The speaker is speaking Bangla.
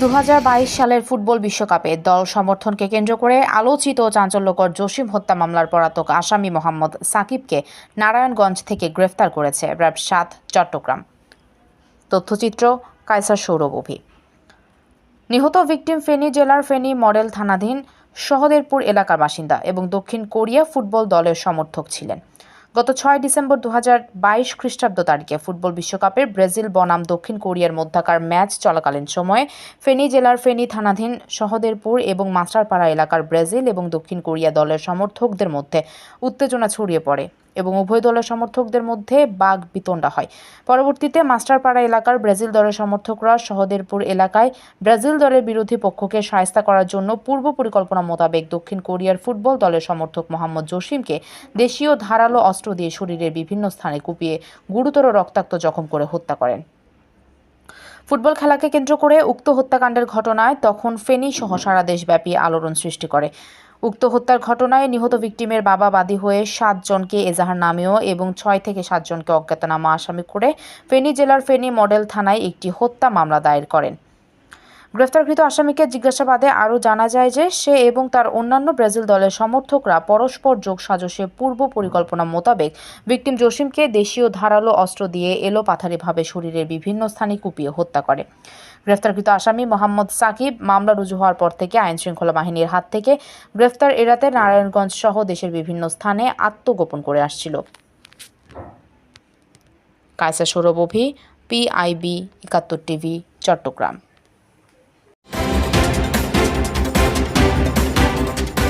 দু হাজার বাইশ সালের ফুটবল বিশ্বকাপে দল সমর্থনকে কেন্দ্র করে আলোচিত চাঞ্চল্যকর জসিম হত্যা মামলার পলাতক আসামি মোহাম্মদ সাকিবকে নারায়ণগঞ্জ থেকে গ্রেফতার করেছে র্যাব সাত, চট্টগ্রাম। তথ্যচিত্র কায়সার সৌরভ অভি। নিহত ভিকটিম ফেনী জেলার ফেনী মডেল থানাধীন সহদেরপুর এলাকার বাসিন্দা এবং দক্ষিণ কোরিয়া ফুটবল দলের সমর্থক ছিলেন। গত ছয় ডিসেম্বর দু বাইশ খ্রিস্টাব্দ তারিখে ফুটবল বিশ্বকাপের ব্রাজিল বনাম দক্ষিণ কোরিয়ার মধ্যাকার ম্যাচ চলাকালীন সময়ে ফেনী জেলার ফেনী থানাধীন সহদেরপুর এবং মাস্টারপাড়া এলাকার ব্রাজিল এবং দক্ষিণ কোরিয়া দলের সমর্থকদের মধ্যে উত্তেজনা ছড়িয়ে পড়ে। এবং উভয় দলের সমর্থকদের মধ্যে বাঘ বিতণ্ডা হয়। পরবর্তীতে মাস্টারপাড়া এলাকার ব্রাজিল দলের সমর্থকরা সহদেরপুর এলাকায় ব্রাজিল দলের বিরোধী পক্ষকে সায়স্তা করার জন্য পূর্ব পরিকল্পনা মোতাবেক দক্ষিণ কোরিয়ার ফুটবল দলের সমর্থক মোহাম্মদ জসিমকে দেশীয় ধারালো অস্ত্র দিয়ে শরীরের বিভিন্ন স্থানে কুপিয়ে গুরুতর রক্তাক্ত জখম করে হত্যা করেন। ফুটবল খেলাকে কেন্দ্র করে উক্ত হত্যাকাণ্ডের ঘটনায় তখন ফেনী সহ সারা দেশব্যাপী আলোড়ন সৃষ্টি করে। উক্ত হত্যার ঘটনায় নিহত ভিকটিমের বাবা বাদী হয়ে সাতজনকে এজাহার নামেও এবং ছয় থেকে সাতজনকে অজ্ঞাতনামা আসামি করে ফেনী জেলার ফেনী মডেল থানায় একটি হত্যা মামলা দায়ের করেন। গ্রেফতারকৃত আসামিকে জিজ্ঞাসাবাদে আরও জানা যায় যে সে এবং তার অন্যান্য ব্রাজিল দলের সমর্থকরা পরস্পর যোগ সাজসে পূর্ব পরিকল্পনা মোতাবেক ভিকটিম জসিমকে দেশীয় ধারালো অস্ত্র দিয়ে এলো পাথারিভাবে শরীরের বিভিন্ন স্থানে কুপিয়ে হত্যা করে। গ্রেফতারকৃত আসামি মোহাম্মদ সাকিব মামলা রুজু হওয়ার পর থেকে আইনশৃঙ্খলা বাহিনীর হাত থেকে গ্রেফতার এড়াতে নারায়ণগঞ্জ সহ দেশের বিভিন্ন স্থানে আত্মগোপন করে আসছিল। কায়সা সৌরভ অভি, পিআইবি একাত্তর টিভি, চট্টগ্রাম।